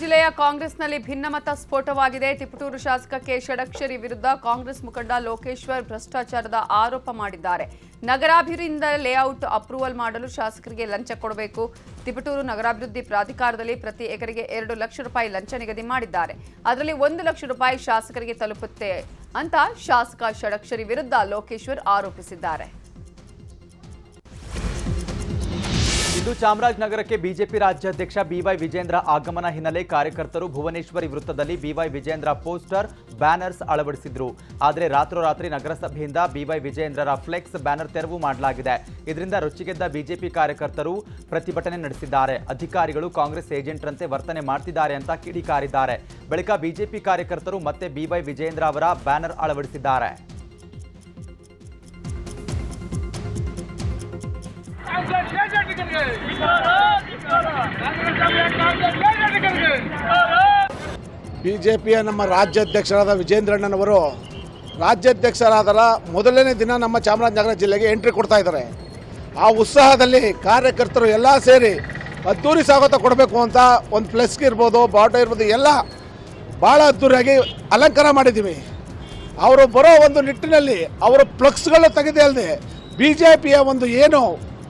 ಜಿಲ್ಲೆಯ ಕಾಂಗ್ರೆಸ್ನಲ್ಲಿ ಭಿನ್ನಮತ ಸ್ಫೋಟವಾಗಿದೆ. ತಿಪಟೂರು ಶಾಸಕ ಕೆ. ಷಡಕ್ಷರಿ ವಿರುದ್ಧ ಕಾಂಗ್ರೆಸ್ ಮುಖಂಡ ಲೋಕೇಶ್ವರ್ ಭ್ರಷ್ಟಾಚಾರದ ಆರೋಪ ಮಾಡಿದ್ದಾರೆ. ನಗರಾಭಿವೃದ್ಧಿಯಿಂದ ಲೇಔಟ್ ಅಪ್ರೂವಲ್ ಮಾಡಲು ಶಾಸಕರಿಗೆ ಲಂಚ ಕೊಡಬೇಕು. ತಿಪಟೂರು ನಗರಾಭಿವೃದ್ಧಿ ಪ್ರಾಧಿಕಾರದಲ್ಲಿ ಪ್ರತಿ ಎಕರೆಗೆ ಎರಡು ಲಕ್ಷ ರೂಪಾಯಿ ಲಂಚ ನಿಗದಿ ಮಾಡಿದ್ದಾರೆ. ಅದರಲ್ಲಿ ಒಂದು ಲಕ್ಷ ರೂಪಾಯಿ ಶಾಸಕರಿಗೆ ತಲುಪುತ್ತೆ ಅಂತ ಶಾಸಕ ಷಡಕ್ಷರಿ ವಿರುದ್ಧ ಲೋಕೇಶ್ವರ್ ಆರೋಪಿಸಿದ್ದಾರೆ. ಇಂದು ಚಾಮರಾಜನಗರಕ್ಕೆ ಬಿಜೆಪಿ ರಾಜ್ಯಾಧ್ಯಕ್ಷ ಬಿವೈ ವಿಜೇಂದ್ರ ಆಗಮನ ಹಿನ್ನೆಲೆ ಕಾರ್ಯಕರ್ತರು ಭುವನೇಶ್ವರಿ ವೃತ್ತದಲ್ಲಿ ಬಿವೈ ವಿಜೇಂದ್ರ ಪೋಸ್ಟರ್, ಬ್ಯಾನರ್ಸ್ ಅಳವಡಿಸಿದ್ರು. ಆದರೆ ರಾತ್ರೋರಾತ್ರಿ ನಗರಸಭೆಯಿಂದ ಬಿವೈ ವಿಜೇಂದ್ರರ ಫ್ಲೆಕ್ಸ್ ಬ್ಯಾನರ್ ತೆರವು ಮಾಡಲಾಗಿದೆ. ಇದರಿಂದ ರೊಚ್ಚಿಗೆದ್ದ ಬಿಜೆಪಿ ಕಾರ್ಯಕರ್ತರು ಪ್ರತಿಭಟನೆ ನಡೆಸಿದ್ದಾರೆ. ಅಧಿಕಾರಿಗಳು ಕಾಂಗ್ರೆಸ್ ಏಜೆಂಟ್ರಂತೆ ವರ್ತನೆ ಮಾಡ್ತಿದ್ದಾರೆ ಅಂತ ಕಿಡಿಕಾರಿದ್ದಾರೆ. ಬಳಿಕ ಬಿಜೆಪಿ ಕಾರ್ಯಕರ್ತರು ಮತ್ತೆ ಬಿವೈ ವಿಜೇಂದ್ರ ಅವರ ಬ್ಯಾನರ್ ಅಳವಡಿಸಿದ್ದಾರೆ. ಬಿ ಜೆ ಪಿಯ ನಮ್ಮ ರಾಜ್ಯಾಧ್ಯಕ್ಷರಾದ ವಿಜೇಂದ್ರಣ್ಣನವರು ರಾಜ್ಯಾಧ್ಯಕ್ಷರಾದರ ಮೊದಲನೇ ದಿನ ನಮ್ಮ ಚಾಮರಾಜನಗರ ಜಿಲ್ಲೆಗೆ ಎಂಟ್ರಿ ಕೊಡ್ತಾ ಇದ್ದಾರೆ. ಆ ಉತ್ಸಾಹದಲ್ಲಿ ಕಾರ್ಯಕರ್ತರು ಎಲ್ಲ ಸೇರಿ ಅದ್ದೂರಿ ಸ್ವಾಗತ ಕೊಡಬೇಕು ಅಂತ ಒಂದು ಪ್ಲಸ್ಗೆ ಇರ್ಬೋದು ಬಾಟೋ ಇರ್ಬೋದು, ಎಲ್ಲ ಭಾಳ ಅದ್ದೂರಿಯಾಗಿ ಅಲಂಕಾರ ಮಾಡಿದ್ದೀವಿ. ಅವರು ಬರೋ ಒಂದು ನಿಟ್ಟಿನಲ್ಲಿ ಅವರ ಫ್ಲಕ್ಸ್ಗಳು ತೆಗೆದೇ ಅಲ್ಲದೆ ಬಿ ಜೆ ಪಿಯ ಒಂದು ಏನು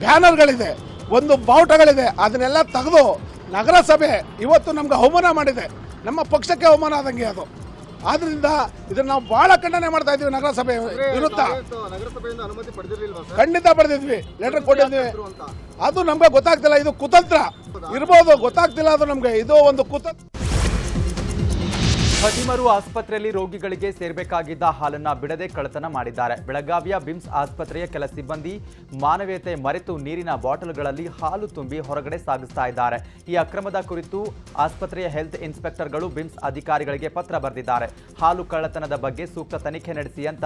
ಬ್ಯಾನರ್ಗಳಿದೆ ಒಂದು ಬಾವುಟಗಳಿದೆ. ಅದನ್ನೆಲ್ಲ ತೆಗೆದು ನಗರಸಭೆ ಇವತ್ತು ನಮ್ಗೆ ಅವಮಾನ ಮಾಡಿದೆ. ನಮ್ಮ ಪಕ್ಷಕ್ಕೆ ಅವಮಾನ ಆದಂಗೆ ಅದು. ಆದ್ರಿಂದ ಇದನ್ನ ನಾವು ಬಹಳ ಖಂಡನೆ ಮಾಡ್ತಾ ಇದೀವಿ ನಗರಸಭೆ ವಿರುದ್ಧ. ಖಂಡಿತ ಪಡೆದಿದ್ವಿ. ಲೆಟರ್ ಕೊಟ್ಟಿದ್ವಿ. ಅದು ನಮ್ಗೆ ಗೊತ್ತಾಗ್ತಿಲ್ಲ ಇದು ಕುತಂತ್ರ. ಇರ್ಬೋದು ಗೊತ್ತಾಗ್ತಿಲ್ಲ ಅದು ನಮ್ಗೆ. ಇದು ಒಂದು ಕುತಂತ್ರ. ಖಟಿಮರು ಆಸ್ಪತ್ರೆಯಲ್ಲಿ ರೋಗಿಗಳಿಗೆ ಸೇರಬೇಕಾಗಿದ್ದ ಹಾಲನ್ನು ಬಿಡದೆ ಕಳ್ಳತನ ಮಾಡಿದ್ದಾರೆ. ಬೆಳಗಾವಿಯ ಬಿಮ್ಸ್ ಆಸ್ಪತ್ರೆಯ ಕೆಲ ಸಿಬ್ಬಂದಿ ಮಾನವೀಯತೆ ಮರೆತು ನೀರಿನ ಬಾಟಲ್ಗಳಲ್ಲಿ ಹಾಲು ತುಂಬಿ ಹೊರಗಡೆ ಸಾಗಿಸ್ತಾ ಇದ್ದಾರೆ. ಈ ಅಕ್ರಮದ ಕುರಿತು ಆಸ್ಪತ್ರೆಯ ಹೆಲ್ತ್ ಇನ್ಸ್ಪೆಕ್ಟರ್ಗಳು ಬಿಮ್ಸ್ ಅಧಿಕಾರಿಗಳಿಗೆ ಪತ್ರ ಬರೆದಿದ್ದಾರೆ. ಹಾಲು ಕಳ್ಳತನದ ಬಗ್ಗೆ ಸೂಕ್ತ ತನಿಖೆ ನಡೆಸಿ ಅಂತ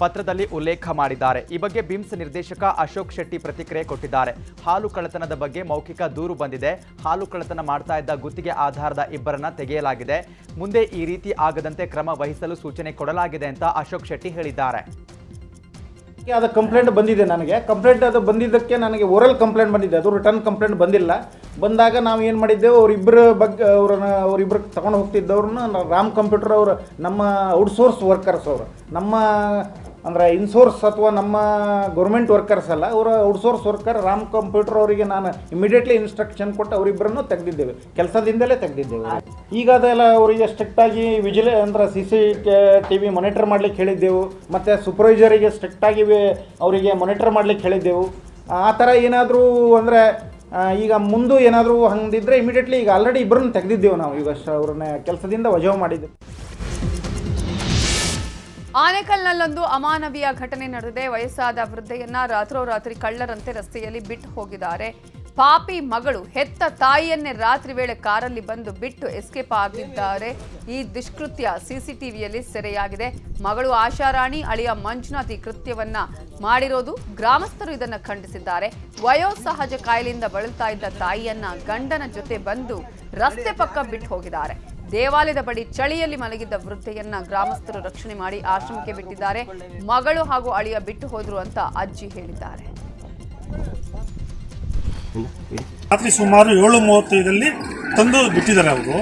ಪತ್ರದಲ್ಲಿ ಉಲ್ಲೇಖ ಮಾಡಿದ್ದಾರೆ. ಈ ಬಗ್ಗೆ ಬಿಮ್ಸ್ ನಿರ್ದೇಶಕ ಅಶೋಕ್ ಶೆಟ್ಟಿ ಪ್ರತಿಕ್ರಿಯೆ ಕೊಟ್ಟಿದ್ದಾರೆ. ಹಾಲು ಕಳ್ಳತನದ ಬಗ್ಗೆ ಮೌಖಿಕ ದೂರು ಬಂದಿದೆ. ಹಾಲು ಕಳ್ಳತನ ಮಾಡ್ತಾ ಇದ್ದ ಗುತ್ತಿಗೆ ಆಧಾರದ ಇಬ್ಬರನ್ನ ತೆಗೆಯಲಾಗಿದೆ. ಮುಂದೆ ಈ ರೀತಿ ಆಗದಂತೆ ಕ್ರಮ ವಹಿಸಲು ಸೂಚನೆ ಕೊಡಲಾಗಿದೆ ಅಂತ ಅಶೋಕ್ ಶೆಟ್ಟಿ ಹೇಳಿದ್ದಾರೆ. ಅದು ಕಂಪ್ಲೇಂಟ್ ಬಂದಿದೆ ನನಗೆ. ಕಂಪ್ಲೇಂಟ್ ಅದು ಬಂದಿದ್ದಕ್ಕೆ ನನಗೆ ಓರಲ್ ಕಂಪ್ಲೇಂಟ್ ಬಂದಿದೆ. ಅದು ರಿಟರ್ನ್ ಕಂಪ್ಲೇಂಟ್ ಬಂದಿಲ್ಲ. ಬಂದಾಗ ನಾವು ಏನು ಮಾಡಿದ್ದೆವು? ಅವರಿಬ್ಬರ ಬಗ್ಗೆ ಅವ್ರನ್ನ ಅವರಿಬ್ಬರು ತಗೊಂಡು ಹೋಗ್ತಿದ್ದವ್ರನ್ನ ರಾಮ್ ಕಂಪ್ಯೂಟರ್ ಅವರು, ನಮ್ಮ ಔಟ್ಸೋರ್ಸ್ ವರ್ಕರ್ಸ್ ಅವರು, ನಮ್ಮ ಅಂದರೆ ಇನ್ಸೋರ್ಸ್ ಅಥವಾ ನಮ್ಮ ಗೌರ್ಮೆಂಟ್ ವರ್ಕರ್ಸ್ ಅಲ್ಲ, ಅವರ ಔಟ್ಸೋರ್ಸ್ ವರ್ಕರ್ ರಾಮ್ ಕಂಪ್ಯೂಟರ್ ಅವರಿಗೆ ನಾನು ಇಮಿಡಿಯೇಟ್ಲಿ ಇನ್ಸ್ಟ್ರಕ್ಷನ್ ಕೊಟ್ಟು ಅವರಿಬ್ಬರನ್ನು ತೆಗೆದಿದ್ದೇವೆ. ಕೆಲಸದಿಂದಲೇ ತೆಗೆದಿದ್ದೇವೆ. ಈಗ ಅದೆಲ್ಲ ಅವರಿಗೆ ಸ್ಟ್ರಿಕ್ಟಾಗಿ ವಿಜಿಲೆ ಅಂದ್ರೆ C C T V monitor ಮಾಡ್ಲಿಕ್ಕೆ ಹೇಳಿದ್ದೆವು. ಮತ್ತು ಸೂಪರ್ವೈಸರಿಗೆ ಸ್ಟ್ರಿಕ್ಟಾಗಿ ಅವರಿಗೆ ಮಾನಿಟರ್ ಮಾಡ್ಲಿಕ್ಕೆ ಹೇಳಿದ್ದೆವು. ಆ ಥರ ಏನಾದರೂ ಅಂದರೆ ಈಗ ಮುಂದೆ ಏನಾದರೂ ಹಂಗಿದ್ರೆ ಇಮಿಡಿಯೇಟ್ಲಿ ಈಗ ಆಲ್ರೆಡಿ ಇಬ್ಬರನ್ನು ತೆಗೆದಿದ್ದೆವು ನಾವು. ಈಗ ಅವ್ರನ್ನ ಕೆಲಸದಿಂದ ವಜಾವ್ ಮಾಡಿದ್ದೆವು. ಆನೇಕಲ್ನಲ್ಲೊಂದು ಅಮಾನವೀಯ ಘಟನೆ ನಡೆದಿದೆ. ವಯಸ್ಸಾದ ವೃದ್ಧೆಯನ್ನ ರಾತ್ರೋರಾತ್ರಿ ಕಳ್ಳರಂತೆ ರಸ್ತೆಯಲ್ಲಿ ಬಿಟ್ಟು ಹೋಗಿದ್ದಾರೆ. ಪಾಪಿ ಮಗಳು ಹೆತ್ತ ತಾಯಿಯನ್ನೇ ರಾತ್ರಿ ವೇಳೆ ಕಾರಲ್ಲಿ ಬಂದು ಬಿಟ್ಟು ಎಸ್ಕೇಪ್ ಆಗಿದ್ದಾರೆ. ಈ ದುಷ್ಕೃತ್ಯ ಸಿಸಿಟಿವಿಯಲ್ಲಿ ಸೆರೆಯಾಗಿದೆ. ಮಗಳು ಆಶಾರಾಣಿ ಅಳಿಯ ಮಂಜುನಾಥ್ ಈ ಕೃತ್ಯವನ್ನ ಮಾಡಿರೋದು ಗ್ರಾಮಸ್ಥರು ಇದನ್ನು ಖಂಡಿಸಿದ್ದಾರೆ. ವಯೋಸಹಜ ಕಾಯಿಲೆಯಿಂದ ಬಳಲ್ತಾ ಇದ್ದ ತಾಯಿಯನ್ನ ಗಂಡನ ಜೊತೆ ಬಂದು ರಸ್ತೆ ಪಕ್ಕ ಬಿಟ್ಟು ಹೋಗಿದ್ದಾರೆ. ದೇವಾಲಯದ ಬಳಿ ಚಳಿಯಲ್ಲಿ ಮಲಗಿದ್ದ ವೃದ್ಧೆಯನ್ನ ಗ್ರಾಮಸ್ಥರು ರಕ್ಷಣೆ ಮಾಡಿ ಆಶ್ರಮಕ್ಕೆ ಬಿಟ್ಟಿದ್ದಾರೆ. ಮಗಳು ಹಾಗೂ ಅಳಿಯ ಬಿಟ್ಟು ಹೋದ್ರು ಅಂತ ಅಜ್ಜಿ ಹೇಳಿದ್ದಾರೆ. ರಾತ್ರಿ ಸುಮಾರು ಏಳು ಮೂವತ್ತೈದಲ್ಲಿ ತಂದು ಬಿಟ್ಟಿದ್ದಾರೆ ಅವರು.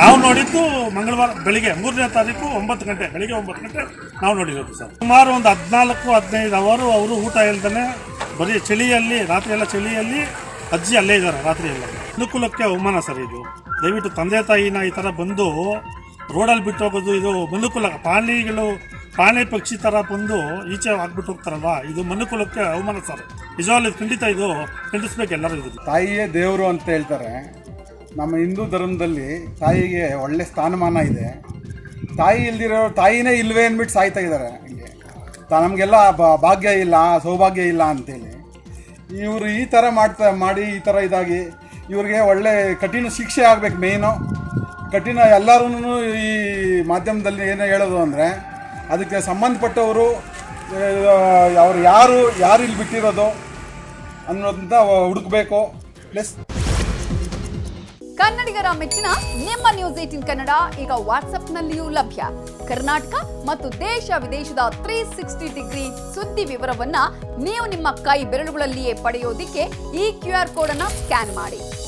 ನಾವು ನೋಡಿದ್ದು ಮಂಗಳವಾರ ಬೆಳಿಗ್ಗೆ ಮೂರನೇ ತಾರೀಕು ಒಂಬತ್ತು ಗಂಟೆ, ಬೆಳಿಗ್ಗೆ ಒಂಬತ್ತು ಗಂಟೆ ನಾವು ನೋಡಿರೋದು ಸರ್. ಸುಮಾರು ಒಂದು ಹದಿನಾಲ್ಕು, ಹದಿನೈದು ಅವರು ಅವರು ಊಟ ಇಲ್ದೇ ಬರೀ ಚಳಿಯಲ್ಲಿ ರಾತ್ರಿ ಎಲ್ಲ ಚಳಿಯಲ್ಲಿ ಅಜ್ಜಿ ಅಲ್ಲೇ ಇದ್ದಾರೆ ರಾತ್ರಿ ಎಲ್ಲ ಅನುಕೂಲಕ್ಕೆ ಅವಮಾನ ಸರ್ ಇದು. ದಯವಿಟ್ಟು ತಂದೆ ತಾಯಿನ ಈ ಥರ ಬಂದು ರೋಡಲ್ಲಿ ಬಿಟ್ಟು ಹೋಗೋದು, ಇದು ಮನುಕುಲ, ಪ್ರಾಣಿಗಳು, ಪ್ರಾಣಿ ಪಕ್ಷಿ ಥರ ಬಂದು ಈಚೆ ಹಾಕ್ಬಿಟ್ಟು ಹೋಗ್ತಾರಲ್ಲ ಇದು ಮನುಕುಲಕ್ಕೆ ಅವಮಾನ ಸರ್. ನಿಜವಾಗ್ಲೂ ಖಂಡಿತ ಇದು ಖಂಡಿಸ್ಬೇಕು ಎಲ್ಲರೂ ಇದು ತಾಯಿಯೇ ದೇವರು ಅಂತ ಹೇಳ್ತಾರೆ. ನಮ್ಮ ಹಿಂದೂ ಧರ್ಮದಲ್ಲಿ ತಾಯಿಗೆ ಒಳ್ಳೆ ಸ್ಥಾನಮಾನ ಇದೆ. ತಾಯಿ ಇಲ್ದಿರೋ, ತಾಯಿನೇ ಇಲ್ವೇ ಅಂದ್ಬಿಟ್ಟು ಸಾಯ್ತಾ ಇದ್ದಾರೆ. ನಮಗೆಲ್ಲ ಭಾಗ್ಯ ಇಲ್ಲ, ಸೌಭಾಗ್ಯ ಇಲ್ಲ ಅಂತೇಳಿ. ಇವರು ಈ ಥರ ಮಾಡ್ತಾ, ಮಾಡಿ ಈ ಥರ ಇದಾಗಿ ಇವ್ರಿಗೆ ಒಳ್ಳೆ ಕಠಿಣ ಶಿಕ್ಷೆ ಆಗ್ಬೇಕು ಮೇಯ್ನು ಕಠಿಣ ಎಲ್ಲರೂ ಈ ಮಾಧ್ಯಮದಲ್ಲಿ ಏನು ಹೇಳೋದು ಅಂದರೆ, ಅದಕ್ಕೆ ಸಂಬಂಧಪಟ್ಟವರು ಅವ್ರು ಯಾರು ಯಾರು ಇಲ್ಲಿ ಬಿಟ್ಟಿರೋದು ಅನ್ನೋದಂತ ಹುಡುಕಬೇಕು. ಪ್ಲಸ್ ಕನ್ನಡಿಗರ ಮೆಚ್ಚಿನ ನಿಮ್ಮ ನ್ಯೂಸ್ ಏಟಿನ್ ಕನ್ನಡ ಈಗ ವಾಟ್ಸ್ಆಪ್ನಲ್ಲಿಯೂ ಲಭ್ಯ. ಕರ್ನಾಟಕ ಮತ್ತು ದೇಶ ವಿದೇಶದ ತ್ರೀ ಸಿಕ್ಸ್ಟಿ ಡಿಗ್ರಿ ಸುದ್ದಿ ವಿವರವನ್ನ ನೀವು ನಿಮ್ಮ ಕೈ ಬೆರಳುಗಳಲ್ಲಿಯೇ ಪಡೆಯೋದಿಕ್ಕೆ ಈ ಕ್ಯೂ ಆರ್ ಕೋಡ್ ಸ್ಕ್ಯಾನ್ ಮಾಡಿ.